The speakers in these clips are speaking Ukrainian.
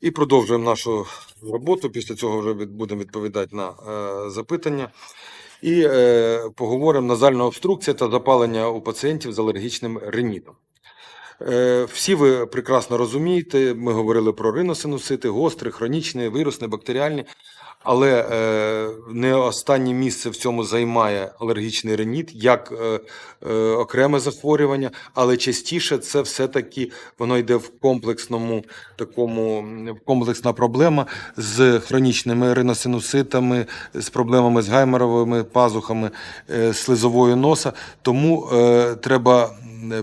І продовжуємо нашу роботу. Після цього вже будемо відповідати на е, запитання. І е, поговоримо назальна обструкція та запалення у пацієнтів з алергічним ринітом. Е, всі ви прекрасно розумієте, ми говорили про риносинусити, гострі, хронічні, вірусні, бактеріальні. Але е, не останнє місце в цьому займає алергічний реніт як е, е, окреме захворювання, але частіше це все-таки воно йде в комплексному такому комплексна проблема з хронічними риносинуситами, з проблемами з гайморовими пазухами, е, слизовою носа. Тому е, треба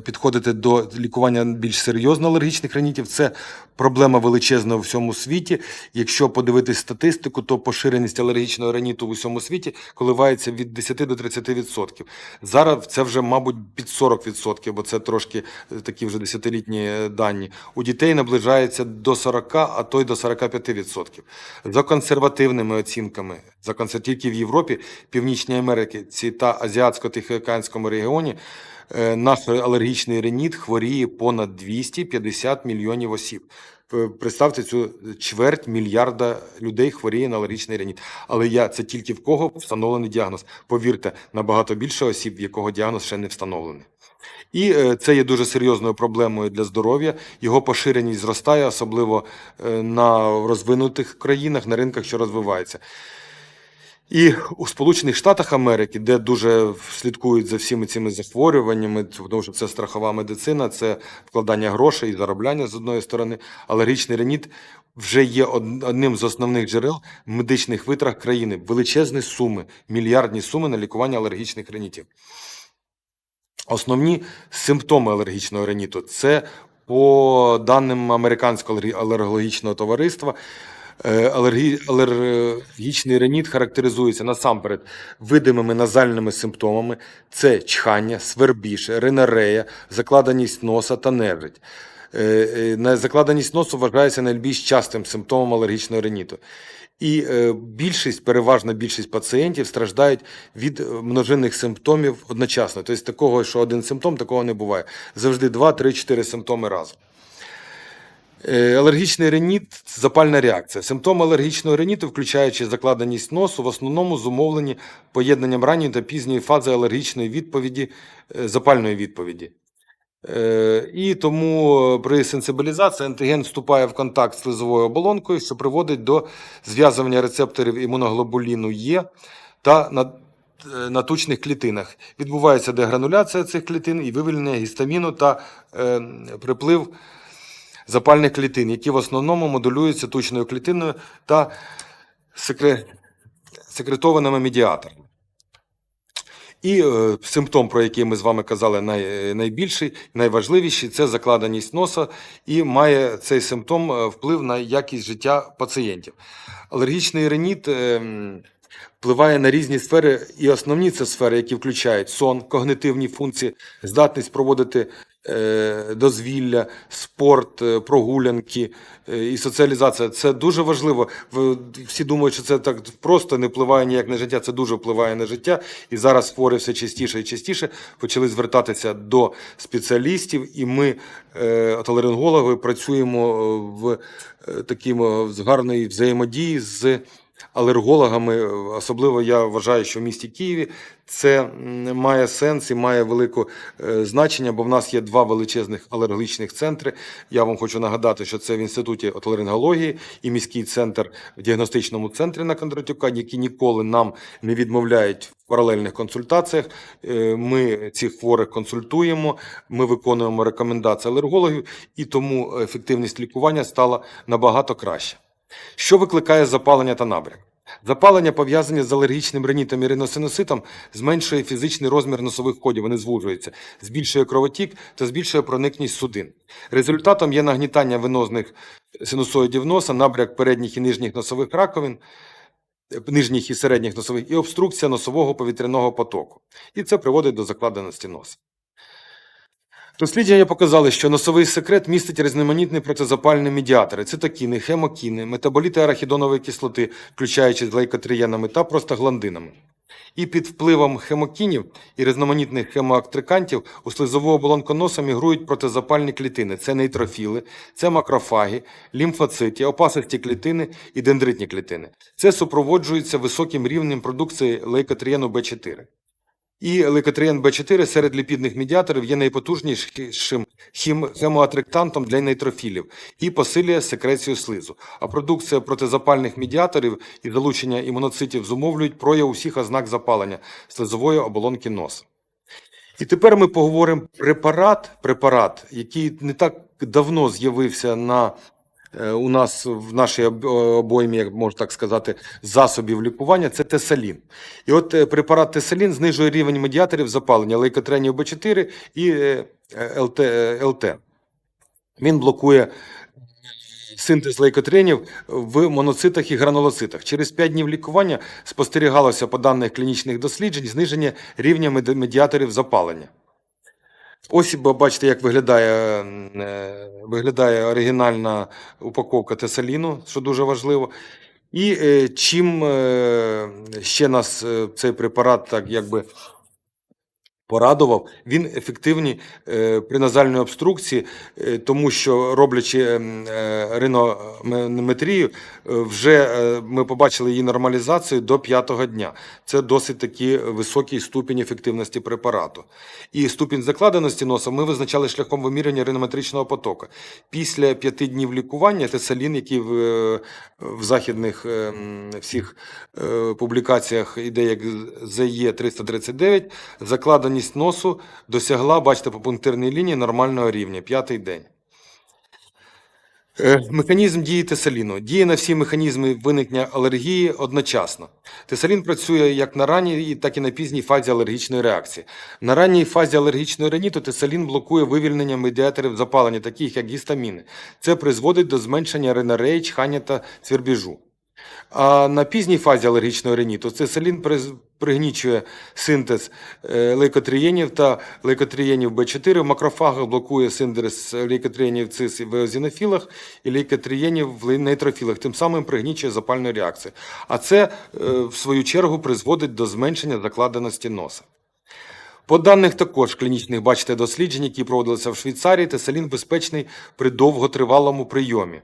підходити до лікування більш серйозно алергічних ринітів. Це проблема величезна у всьому світі. Якщо подивитись статистику, то поширеність алергічного риніту в усьому світі коливається від 10 до 30%. Зараз це вже, мабуть, під 40%, бо це трошки е, такі вже десятилітні е, дані. У дітей наближається до 40, а то й до 45%. За консервативними оцінками, за консер- тільки в Європі, Північній Америці та Азіатсько-Тихоокеанському регіоні е, наш алергічний реніт хворіє понад 250 мільйонів осіб. П- Представте цю чверть мільярда людей хворіє на алергічний реніт. Але я це тільки в кого встановлений діагноз. Повірте, набагато більше осіб, в якого діагноз ще не встановлений. І е, це є дуже серйозною проблемою для здоров'я. Його поширеність зростає, особливо е, на розвинутих країнах, на ринках, що розвиваються. І у Сполучених Штатах Америки, де дуже слідкують за всіми цими захворюваннями, тому що це страхова медицина, це вкладання грошей і заробляння з одної сторони, алергічний реніт вже є одним з основних джерел медичних витрат країни. Величезні суми, мільярдні суми на лікування алергічних ренітів. Основні симптоми алергічного реніту це по даним американського алергологічного товариства. Е, алергі- Алергічний реніт характеризується насамперед видимими назальними симптомами: це чхання, свербіж, ринорея, закладеність носа та нежить. Е, е, Закладеність носу вважається найбільш частим симптомом алергічного реніту. І більшість, переважна більшість пацієнтів страждають від множинних симптомів одночасно. Тобто такого, що один симптом, такого не буває. Завжди 2, 3, 4 симптоми разом. Е, Алергічний реніт запальна реакція. Симптоми алергічного реніту, включаючи закладеність носу, в основному зумовлені поєднанням ранньої та пізньої фази алергічної відповіді, е, запальної відповіді. Е, І тому при сенсибілізації антиген вступає в контакт з слизовою оболонкою, що приводить до зв'язування рецепторів імуноглобуліну Е та на на тучних клітинах. Відбувається дегрануляція цих клітин і вивільнення гістаміну та е, приплив запальних клітин, які в основному модулюються тучною клітиною та секре... секретованими медіаторами. І е, симптом, про який ми з вами казали, най, найбільший, найважливіший це закладеність носа, і має цей симптом е, вплив на якість життя пацієнтів. Алергічний реніт е, м, впливає на різні сфери, і основні це сфери, які включають сон, когнитивні функції, здатність проводити е, дозвілля, спорт, е, прогулянки е, і соціалізація. Це дуже важливо. Всі думають, що це так просто не впливає ніяк на життя. Це дуже впливає на життя. І зараз хворі все частіше і частіше почали звертатися до спеціалістів, і ми, отоларингологи, працюємо в з гарної взаємодії з алергологами. Е, Особливо я вважаю, що в місті Києві це має сенс і має велике значення, бо в нас є два величезних алергологічних центри. Я вам хочу нагадати, що це в інституті отоларингології і міський центр в діагностичному центрі на Кондратюка, які ніколи нам не відмовляють в паралельних консультаціях. Е, Ми цих хворих консультуємо, ми виконуємо рекомендації алергологів, і тому ефективність лікування стала набагато краще. Що викликає запалення та набряк? Запалення пов'язані з алергічним ринітом і риносинуситом зменшує фізичний розмір носових ходів, вони звужуються, збільшує кровотік та збільшує проникність судин. Результатом є нагнітання венозних синусоїдів носа, набряк передніх і нижніх носових раковин, нижніх і середніх носових, і обструкція носового повітряного потоку. І це приводить до закладеності носа. Дослідження показали, що носовий секрет містить різноманітні протизапальні медіатори, цитокіни, хемокіни, метаболіти арахідонової кислоти, включаючи з лейкотрієнами та простагландинами. І під впливом хемокінів і різноманітних хемоактрикантів у слизову оболонку носа мігрують протизапальні клітини. Це нейтрофіли, це макрофаги, лімфоциті, опасисті клітини і дендритні клітини. Це супроводжується високим рівнем продукції лейкотрієну Б4. І лейкотрієн Б4 серед ліпідних медіаторів є найпотужнішим хемоатректантом для нейтрофілів і посилює секрецію слизу. А продукція протизапальних медіаторів і залучення імуноцитів зумовлюють прояв усіх ознак запалення слизової оболонки носа. І тепер ми поговоримо препарат, препарат, який не так давно з'явився на у нас в нашій обоймі, як можна так сказати, засобів лікування це тесалін. І от е, препарат тесалін знижує рівень медіаторів запалення лейкотренів Б4 і е, е, ЛТ, е, ЛТ. Він блокує синтез лейкотренів в моноцитах і гранулоцитах. Через 5 днів лікування спостерігалося по даних клінічних досліджень зниження рівня медіаторів запалення. Ось бачите, як виглядає, е, виглядає оригінальна упаковка тесаліну, що дуже важливо. І е, чим е, ще нас цей препарат так якби порадував, він ефективний е, при назальній обструкції, е, тому що роблячи ем, е, ринометрію, вже ми побачили її нормалізацію до п'ятого дня. Це досить таки високий ступінь ефективності препарату. І ступінь закладеності носа ми визначали шляхом вимірювання ринометричного потоку. Після п'яти днів лікування тесалін, який в, в західних е, всіх публікаціях іде як ЗЕ 339, закладеність носу досягла, бачите, по пунктирній лінії нормального рівня, п'ятий день. Е, Механізм дії тесаліну. Діє на всі механізми виникнення алергії одночасно. Тесалін працює як на ранній, так і на пізній фазі алергічної реакції. На ранній фазі алергічної реніту тесалін блокує вивільнення медіаторів запалення, таких як гістаміни. Це призводить до зменшення ренореї, чхання та цвірбіжу. А на пізній фазі алергічного реніту тесалін приз- пригнічує синтез е, лейкотрієнів та лейкотрієнів Б4 в макрофагах, блокує синтез лейкотрієнів цис в еозінофілах і лейкотрієнів в нейтрофілах, тим самим пригнічує запальну реакцію. А це, е, в свою чергу, призводить до зменшення закладеності носа. По даних також клінічних, бачите, досліджень, які проводилися в Швейцарії, тесалін безпечний при довготривалому прийомі.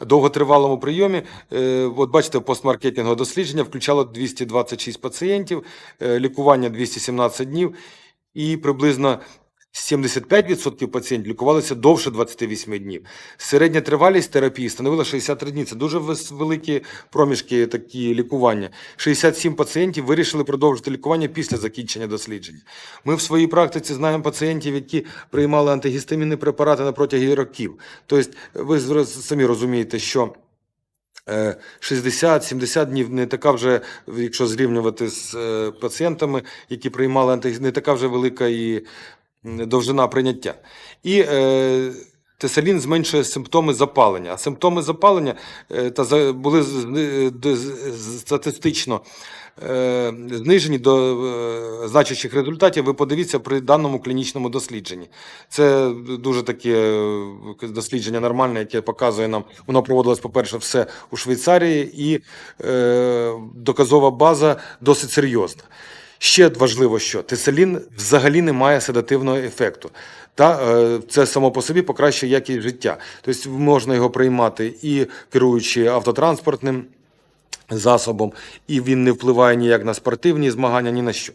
Довготривалому прийомі, е, от бачите, постмаркетингове дослідження включало 226 пацієнтів, е, лікування 217 днів, і приблизно 75% пацієнтів лікувалися довше 28 днів. Середня тривалість терапії становила 63 дні. Це дуже великі проміжки такі лікування. 67 пацієнтів вирішили продовжити лікування після закінчення дослідження. Ми в своїй практиці знаємо пацієнтів, які приймали антигістамінні препарати на протязі років. Тобто, ви самі розумієте, що. е, 60-70 днів не така вже, якщо зрівнювати з е, пацієнтами, які приймали антигіст, не така вже велика і довжина прийняття. І е, тесалін зменшує симптоми запалення. А симптоми запалення е, та були статистично е, знижені до е, значущих результатів. Ви подивіться при даному клінічному дослідженні. Це дуже таке е, дослідження нормальне, яке показує нам, воно проводилось, по-перше, все у Швейцарії, і е, доказова база досить серйозна. Ще важливо, що тесалін взагалі не має седативного ефекту. Та е, це само по собі покращує якість життя. Тобто можна його приймати і керуючи автотранспортним засобом, і він не впливає ніяк на спортивні змагання, ні на що.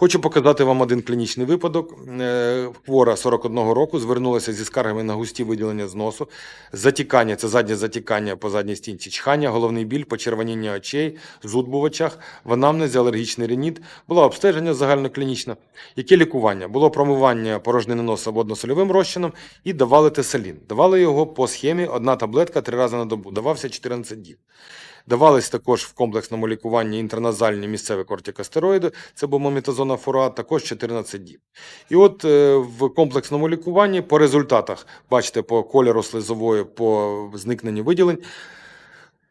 Хочу показати вам один клінічний випадок. Е, Хвора 41 року звернулася зі скаргами на густі виділення з носу, затікання, це заднє затікання по задній стінці, чхання, головний біль, почервоніння очей, зуд в очах, в анамнезі, алергічний реніт, було обстеження загальноклінічне. Яке лікування? Було промивання порожнини носа водно-сольовим розчином і давали тесалін. Давали його по схемі одна таблетка три рази на добу. Давався 14 днів. Давались також в комплексному лікуванні інтраназальні місцеві кортикостероїди, це був мометазона фурат, також 14 днів. І от е, в комплексному лікуванні по результатах, бачите, по кольору слизової, по зникненню виділень,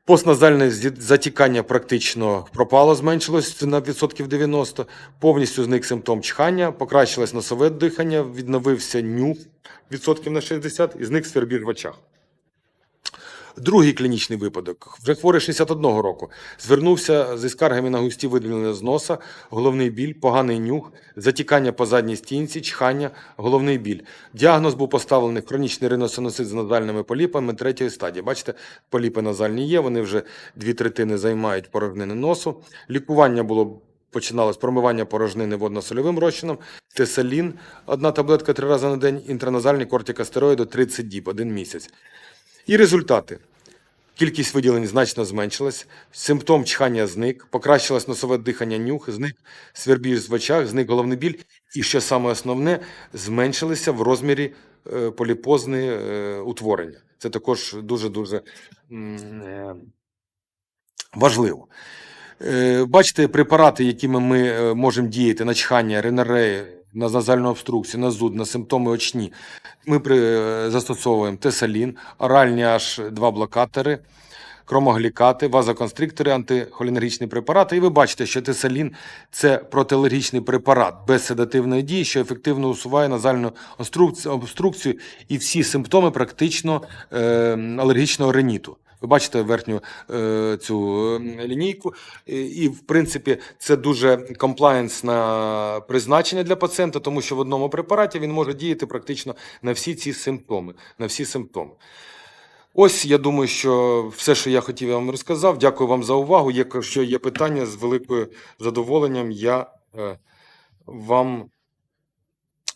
Постназальне затікання практично пропало, зменшилось на відсотків 90, повністю зник симптом чхання, покращилось носове дихання, відновився нюх відсотків на 60 і зник свербіж в очах. Другий клінічний випадок. Вже хворий 61 року. Звернувся зі скаргами на густі виділення з носа, головний біль, поганий нюх, затікання по задній стінці, чхання, головний біль. Діагноз був поставлений хронічний риносинусит з назальними поліпами третьої стадії. Бачите, поліпи назальні є, вони вже дві третини займають порожнини носу. Лікування було починалось промивання порожнини водно-сольовим розчином, тесалін, одна таблетка три рази на день, інтраназальні кортикостероїди 30 діб, один місяць. І результати. Кількість виділень значно зменшилась, симптом чхання зник, покращилось носове дихання, нюх, зник свербіль в очах, зник головний біль, і що саме основне, зменшилися в розмірі е, поліпозні е, утворення. Це також дуже-дуже е, важливо. Бачите, препарати, якими ми можемо діяти на чхання, ренереї, на назальну обструкцію, на зуд, на симптоми очні. Ми при, е, застосовуємо тесалін, оральні аж два блокатори, кромоглікати, вазоконстриктори, антихолінергічні препарати. І ви бачите, що тесалін це протиалергічний препарат без седативної дії, що ефективно усуває назальну обструкцію і всі симптоми практично е, алергічного реніту. Ви бачите верхню е, цю е, лінійку, і, в принципі це дуже комплаєнсне призначення для пацієнта, тому що в одному препараті він може діяти практично на всі ці симптоми. На всі симптоми. Ось я думаю, що все, що я хотів, я вам розказав. Дякую вам за увагу. Якщо є питання, з великою задоволенням я е, вам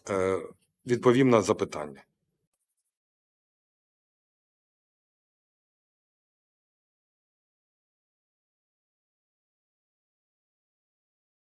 е, відповім на запитання.